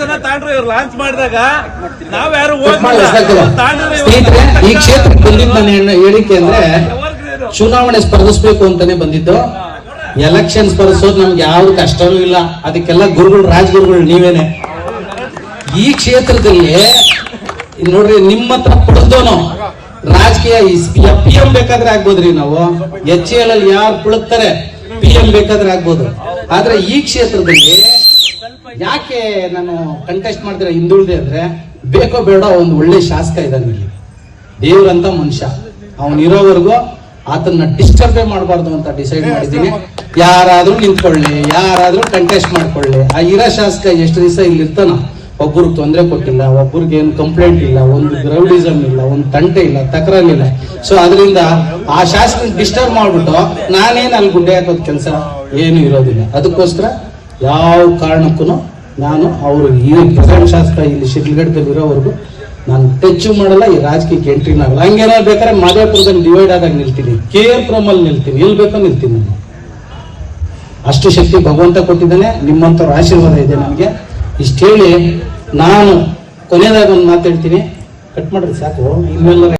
ಜನ ತಾಂಡ್ರು ಇವ್ರು ಲಾಂಚ್ ಮಾಡಿದಾಗ ನಾವ್ ಯಾರು ಕಟ್ ಮಾಡಿ ಹೊಸ್ದಾಗ್ತದೆ. ತಾಂಡ್ರು ಸ್ನೇಹಿತರೆ ಈ ಕ್ಷೇತ್ರ ಬಂದಿದ್ದು ನಾನು ಹೇಳಿಕೆ ಅಂದ್ರೆ ಚುನಾವಣೆ ಸ್ಪರ್ಧಿಸ್ಬೇಕು ಅಂತಾನೆ ಬಂದಿದ್ದು. ಎಲೆಕ್ಷನ್ ಸ್ಪರ್ಧಿಸೋದು ನಮ್ಗೆ ಯಾವ್ದು ಕಷ್ಟನೂ ಇಲ್ಲ. ಅದಕ್ಕೆಲ್ಲ ಗುರುಗಳು ರಾಜಗುರುಗಳು ನೀವೇನೆ. ಈ ಕ್ಷೇತ್ರದಲ್ಲಿ ನೋಡ್ರಿ ನಿಮ್ಮ ಹತ್ರ ಪಡೆದೋನು ರಾಜಕೀಯ ಪಿ ಎಂ ಬೇಕಾದ್ರೆ ಆಗ್ಬೋದ್ರಿ ನಾವು. ಎಚ್ ಎಲ್ ಅಲ್ಲಿ ಯಾರು ಕುಳುತ್ತಾರೆ ಪಿ ಎಂ ಬೇಕಾದ್ರೆ ಆಗ್ಬೋದು. ಆದ್ರೆ ಈ ಕ್ಷೇತ್ರದಲ್ಲಿ ಯಾಕೆ ನಾನು ಕಂಟೆಸ್ಟ್ ಮಾಡ್ತೀರ ಹಿಂದುಳಿದೆ ಅಂದ್ರೆ ಬೇಕೋ ಬೇಡ ಒಂದು ಒಳ್ಳೆ ಶಾಸಕ ಇದ್ದಾನೆ ಇಲ್ಲಿ. ದೇವ್ರಂತ ಮನುಷ್ಯ. ಅವನ್ ಇರೋವರೆಗೂ ಆತನ್ನ ಡಿಸ್ಟರ್ಬೇ ಮಾಡಬಾರ್ದು ಅಂತ ಡಿಸೈಡ್ ಮಾಡಿದ್ದೀನಿ. ಯಾರಾದ್ರೂ ನಿಂತ್ಕೊಳ್ಳಿ ಯಾರಾದ್ರೂ ಕಂಟೆಸ್ಟ್ ಮಾಡ್ಕೊಳ್ಳಿ. ಆ ಇರೋ ಶಾಸಕ ಎಷ್ಟು ದಿವಸ ಇಲ್ಲಿ ಇರ್ತಾನ ಒಬ್ಬರು ತೊಂದರೆ ಕೊಟ್ಟಿಲ್ಲ ಒಬ್ಬರಿಗೆ ಏನು ಕಂಪ್ಲೇಂಟ್ ಇಲ್ಲ ಒಂದು ಗ್ರೌಡಿಸಮ್ ಇಲ್ಲ ಒಂದು ತಂಟೆ ಇಲ್ಲ ತಕರಾರಿಲ್ಲ ಸೊ ಅದರಿಂದ ಆ ಶಾಸಕ ಡಿಸ್ಟರ್ಬ್ ಮಾಡ್ಬಿಟ್ಟು ನಾನೇನು ಅಲ್ಲಿ ಗುಡ್ಡೆ ಹಾಕೋದ್ ಕೆಲಸ ಏನು ಇರೋದಿಲ್ಲ. ಅದಕ್ಕೋಸ್ಕರ ಯಾವ ಕಾರಣಕ್ಕೂ ನಾನು ಅವರು ಈ ಪ್ರೆಸೆಂಟ್ ಶಾಸಕ ಇಲ್ಲಿ ಶಿಡ್ಲಘಟ್ಟದಲ್ಲಿ ಇರೋವರೆಗೂ ನಾನು ಟಚ್ ಮಾಡಲ್ಲ, ಈ ರಾಜಕೀಯಕ್ಕೆ ಎಂಟ್ರಿನ ಆಗಲ್ಲ. ಹಂಗೇನಾದ್ರು ಬೇಕಾದ್ರೆ ಮಾದೇಪುರದಲ್ಲಿ ಡಿವೈಡ್ ಆದಾಗ ನಿಲ್ತೀನಿ. K R ಪ್ರೋಮಲ್ಲಿ ನಿಲ್ತೀನಿ. ಎಲ್ಲಿ ಬೇಕೋ ನಿಲ್ತೀನಿ ನಾನು. ಅಷ್ಟು ಶಕ್ತಿ ಭಗವಂತ ಕೊಟ್ಟಿದ್ದಾನೆ. ನಿಮ್ಮಂಥವ್ರ ಆಶೀರ್ವಾದ ಇದೆ ನನಗೆ ಇಷ್ಟು ಹೇಳಿ ನಾನು ಕೊನೆಯದಾಗ ಒಂದು ಮಾತಾಡ್ತೀನಿ ಕಟ್ ಮಾಡಿದ್ರೆ ಸಾಕು. ಇನ್ಮೇಲೆ